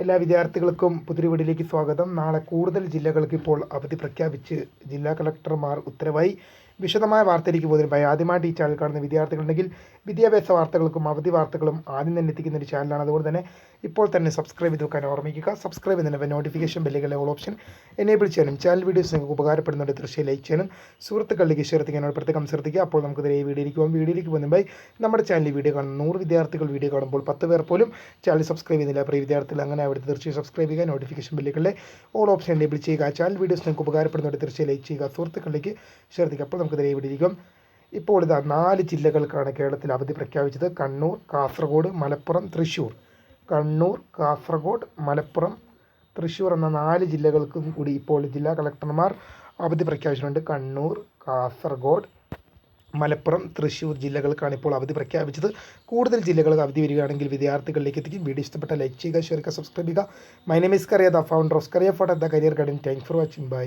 എല്ലാ വിദ്യാർത്ഥികൾക്കും പുതിരിവീടിലേക്ക് സ്വാഗതം. നാളെ കൂടുതൽ ജില്ലകൾക്ക് ഇപ്പോൾ അവധി പ്രഖ്യാപിച്ച് ജില്ലാ കളക്ടർമാർ ഉത്തരവായി. വിശദമായ വാർത്തയിലേക്ക് പോകുന്നതിന് ആദ്യമായിട്ട് ഈ ചാനൽ കാണുന്ന വിദ്യാർത്ഥികളുണ്ടെങ്കിൽ വിദ്യാഭ്യാസ വാർത്തകൾക്കും അവധി വാർത്തകളും ആദ്യം തന്നെ എത്തിക്കുന്ന ഒരു ചാനലാണ്. അതുകൊണ്ട് തന്നെ ഇപ്പോൾ തന്നെ സബ്സ്ക്രൈബ് ചെയ്ത് വെക്കാൻ ഓർമ്മിക്കുക. സബ്സ്ക്രൈബ് ചെയ്യുന്നതിന് നോട്ടിഫിക്കേഷൻ ബെല്ലുകളെ ഓൾ ഓപ്ഷൻ എനേബിൾ ചെയ്യാനും ചാനൽ വീഡിയോസ് നിങ്ങൾക്ക് ഉപകാരപ്പെടുന്നുണ്ട് തീർച്ചയായും ലൈക്ക് ചെയ്യാനും സുഹൃത്തുക്കളിലേക്ക് ഷെയർ ചെയ്യാനും പ്രത്യേകം ശ്രദ്ധിക്കുക. അപ്പോൾ നമുക്ക് ഈ വീഡിയോയിലേക്ക് പോകും. വീഡിയോയിലേക്ക് പോകുമ്പോൾ നമ്മുടെ ചാനലിൽ വീഡിയോ കാണുന്ന നൂറ് വിദ്യാർത്ഥികൾ വീഡിയോ കാണുമ്പോൾ പത്ത് പേർ പോലും ചാനൽ സബ്സ്ക്രൈബ് ചെയ്യുന്നില്ല. പ്രിയ വിദ്യാർത്ഥികൾ അങ്ങനെ അവിടുത്തെ തീർച്ചയായും സബ്സ്ക്രൈബ് ചെയ്യുക നോട്ടിഫിക്കേഷൻ ബെല്ലുകളിലെ ഓൾ ഓപ്ഷൻ എനേബിൾ ചെയ്യുക. ചാനൽ വീഡിയോസ് നിങ്ങൾക്ക് ഉപകാരപ്പെടുന്നുണ്ട്. തീർച്ചയായും ലൈക്ക് ചെയ്യുക സുഹൃത്തുക്കളിലേക്ക് ഷെയർ ചെയ്യുക. അപ്പോൾ നമുക്ക് വീഡിയോയിലേക്കും ഇപ്പോൾ ഇതാ നാല് ജില്ലകൾക്കാണ് കേരളത്തിൽ അവധി പ്രഖ്യാപിച്ചത്. കണ്ണൂർ കാസർഗോഡ് മലപ്പുറം തൃശ്ശൂർ. കണ്ണൂർ കാസർഗോഡ് മലപ്പുറം തൃശ്ശൂർ എന്ന നാല് ജില്ലകൾക്കും കൂടി ഇപ്പോൾ ജില്ലാ കളക്ടർമാർ അവധി പ്രഖ്യാപിച്ചിട്ടുണ്ട്. കണ്ണൂർ കാസർഗോഡ് മലപ്പുറം തൃശ്ശൂർ ജില്ലകൾക്കാണ് ഇപ്പോൾ അവധി പ്രഖ്യാപിച്ചത്. കൂടുതൽ ജില്ലകൾക്ക് അവധി വരികയാണെങ്കിൽ വിദ്യാർത്ഥികളിലേക്ക് എത്തിക്കും. വീഡിയോ ഇഷ്ടപ്പെട്ട ലൈക്ക് ചെയ്യുക ഷെയർ ചെയ്യുക സബ്സ്ക്രൈബ് ചെയ്യുക. My name is Kariya the founder of Kariya photo the career garden thanks for watching bye